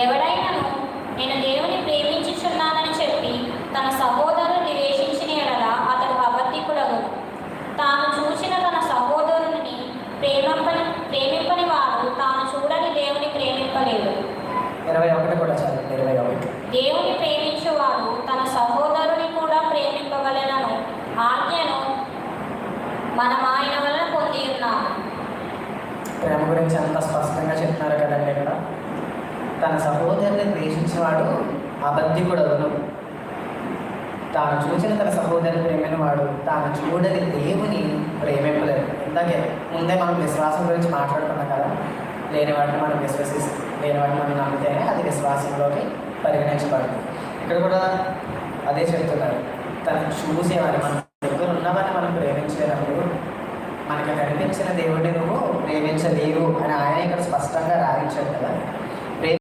ఎవడైనను? నేను దేవుని ప్రేమించుచున్నానని చెప్పి తన సహోదరుని ద్వేషించిన ఎడల అతడు అబద్ధికుడగు తాను చూసిన తన సహోదరుని ప్రేమింపని ప్రేమింపని వాడు తాను చూడని దేవుని ప్రేమింపలేడు ఇరవై ఒకటి కూడా చదవండి ఇరవై ఒకటి. దేవుని ప్రేమించువాడు తన సహోదరుని కూడా ప్రేమింపవలెనను. ఆజ్ఞను మనం ఆయన వలన పొంది ఉన్నాము ప్రేమ గురించి అంత స్పష్టంగా ఇక్కడ తన సహోదరుని ద్వేషించినవాడు అబద్ధికుడవును తాను చూసిన తన సహోదరుని ప్రేమిన వాడు తాను చూడని దేవుని ప్రేమింపలేదు ఇందాకే ముందే మనం విశ్వాసం గురించి మాట్లాడుకున్నాం కదా లేని వాటిని మనం విశ్వసిస్తాం లేని వాటిని మనం నమ్మితేనే అది విశ్వాసంలోకి పరిగణించబడుతుంది. ఇక్కడ కూడా అదే చెప్తున్నారు. తను చూసేవాడిని మన దగ్గర ఉన్నవాడిని మనం ప్రేమించలేనప్పుడు మనకు కనిపించిన దేవుడిని నువ్వు ప్రేమించలేవు అని ఆయన ఇక్కడ స్పష్టంగా రాయించాడు కదా.